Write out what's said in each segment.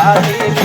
Vai.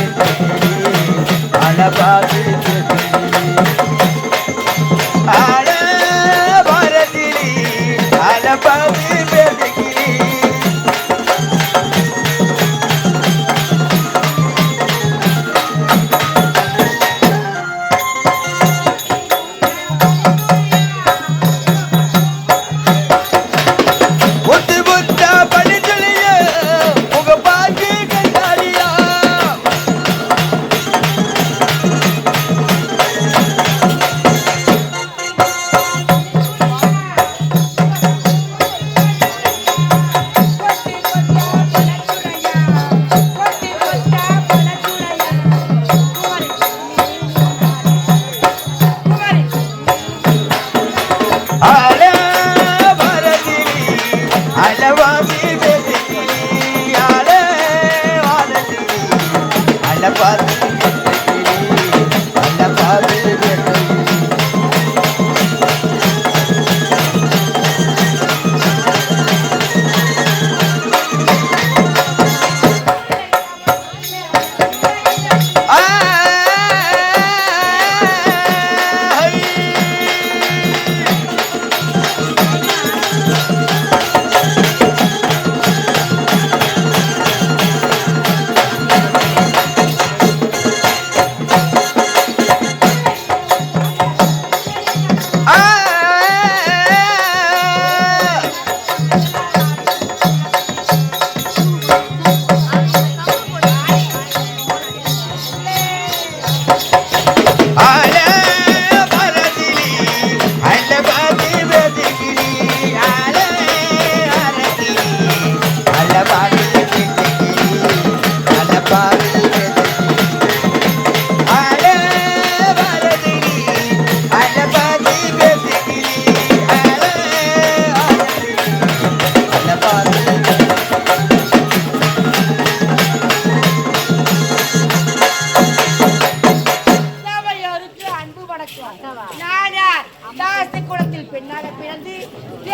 தாசி குளத்தில் பெண்ணாக பிறந்து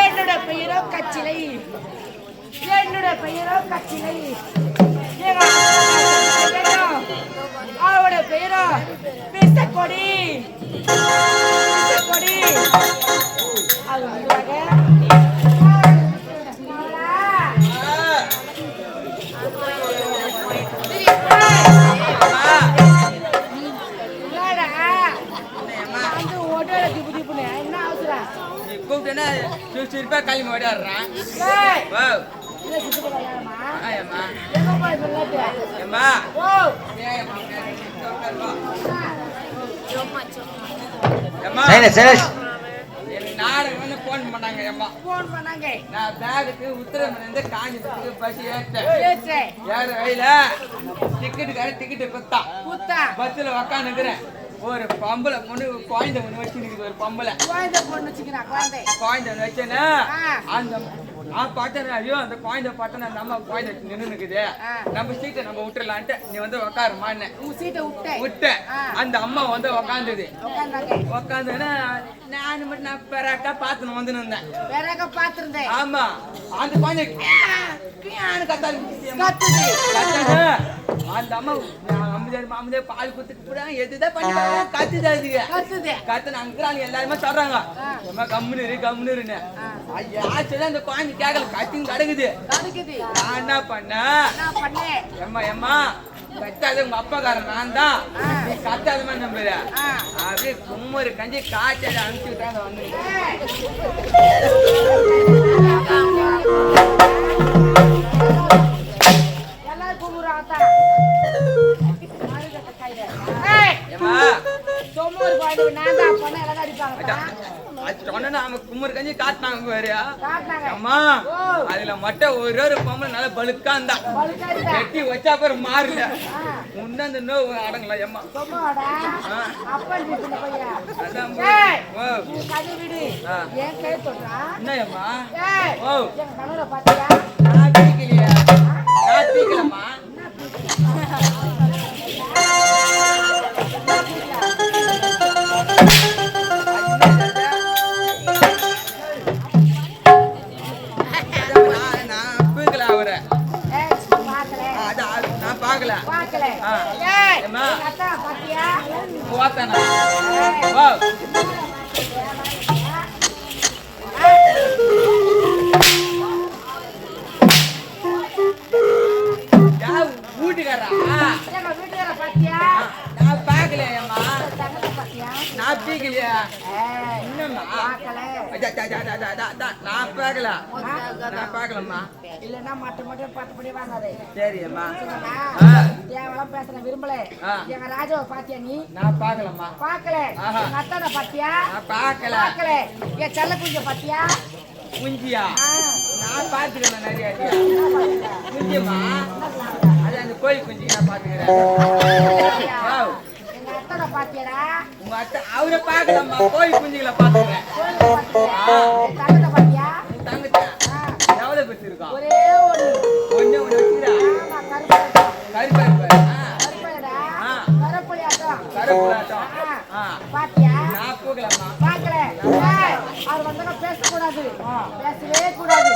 என்னோட பெயரோ கச்சிலை. என்னோட பெயரோ கச்சிலை. எங்க பெயரோ, அவரோட பெயரோ பிசக்கொடி பிசக்கொடி அது என் நாடகம் வந்து ஃபோன் பண்ணாங்க ஏம்மா. போன் பண்ணாங்க. நான் பேகுக்கு உத்தரமேலேருந்து காஞ்சிபுரத்துக்கு பஸ் பேசுறேன் ஏற வழியில டிக்கெட்டுக்கார டிக்கெட்டு கொடுத்தான். குத்தா பஸ்ஸில் உக்காந்துக்கிறேன். ஒரு பொம்பளை பொண்ணு குழந்தை ஒன்று வச்சு நிற்குது ஒரு பொம்பளை குழந்தை பொண்ணு வச்சுக்கிறா குழந்தை. குழந்தை ஒன்று வச்சேன்னா. அந்த நான் பார்த்தேன் ஐயோ அந்த குழந்தை பார்த்தேன் அந்த அம்மா குழந்தை ஆ. நம்ம சீட்டை நம்ம விட்டுறலான்ட்டு நீ வந்து உக்காருமான்னு உன் சீட்டை விட்டேன். விட்டேன். அந்த அம்மா வந்து உக்காந்துது. உக்காந்துன்னா நான் மட்டும் நான் பெறாக்கா பார்த்துன்னு வந்து இருந்தேன் வேறாக பாத்திருந்தேன் ஆமா. அந்த குழந்தை கத்தாது. அந்த அம்மா அமுதே அமுதே பால் குத்துட்டு கூட எதுதான் பண்ணி பாருங்க, கத்துது கத்து அங்கிறாங்க எல்லாருமே சொல்றாங்க. ஆ. ஏம்மா கம்முனு இரு கம்முனு இருன்னு. சரி அந்த குழந்தை கேட்கல கத்தின்னு கிடக்குது நான் என்ன பண்ணேன் பண்ணேன் எம்மா எம்மா கத்தாத உங்க அப்பாக்காரன் நான் தான். நீ கத்தாத மாதிரி நம்புற. அப்படியே கும்மரு கஞ்சி காய்ச்சல் அனுப்பிச்சு விட்டாங்க வந்து அதுல மட்டும் ஒரு ஒரு பொம்பளை நல்லா பழுக்கா இருந்தா. வெட்டி வச்சா பேர் மாறுல. முன்ன அந்த நோவு அடங்கல ஏம்மா சொன்னோடா ஆ. அப்பன் ஏய், பாக்கல நான் பார்க்கல நான் பார்க்கலம்மா இல்லன்னா மட்ட மட்டும் பட்டுப்படி வாங்காதே. சரியம்மா சரிங்களா? ஆ. தேவலாம் பேசுற விரும்பல. எங்க ராஜாவை பாத்தியா நீ? நான் பார்க்கலம்மா பார்க்கல அத்தானை பாத்தியா? பார்க்கல பார்க்கல என் செல்ல குஞ்ச பாத்தியா? குஞ்சியா. நான் பார்த்துக்கிறேன் நிறைய? குஞ்சியம்மா? அது அந்த கோயில் குஞ்சு நான் பார்த்துக்கிறேன் பாத்தியாடா உங்க அத்தை அவரை குஞ்சுகளை பார்த்துக்கிறேன் கோயில்ல பாத்தியா? தங்கத்தை பாத்தியா ஒரே ஒரு. ஒண்ணு வச்சுக்கிறா? கருப்பு இருப்பாரு பாத்தியா நான் போகலாமா பாக்கல ஏய், அவர் வந்தாங்க பேசக்கூடாது. பேசவே கூடாது.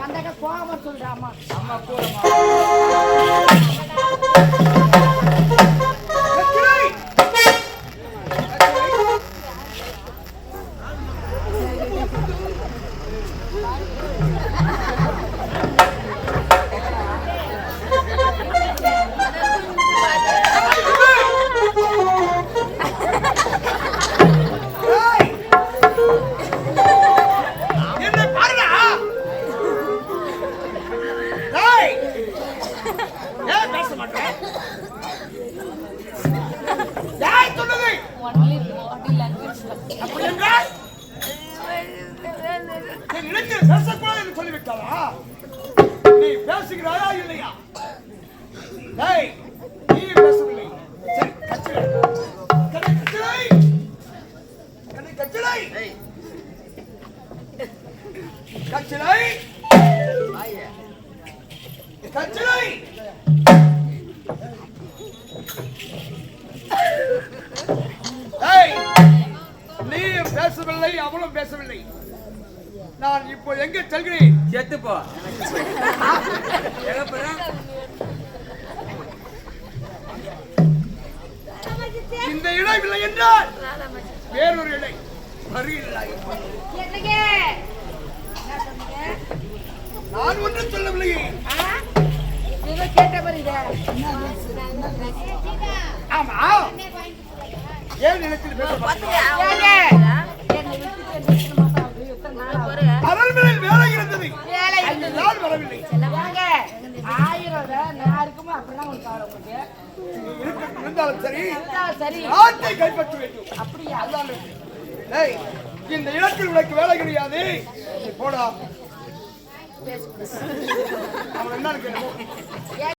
வந்தாங்க கோபம் சொல்றாமா அம்மா போகலாமா பேசவில்லை அவளும் பேசவில்லை. நான் இப்போ எங்க செல்கிறேன்? செத்து போ இந்த இடம் இல்லை என்றால் வேறொரு இடம் நான் ஒன்றும் சொல்லவில்லையே. ஆமா. ஏன்? இடத்தில் பேச ஆகுது? அரண்மனையில் வேலை இருந்தது வரவில்லை. ஆயிரம் நான் உங்களுக்கு. இருக்கட்டும் இருந்தாலும் சரி சரி. நாட்டை கைப்பற்ற வேண்டும். அப்படியா? இந்த இடத்தில் உனக்கு வேலை கிடையாது. போடா. அவன் என்ன கேட்கும்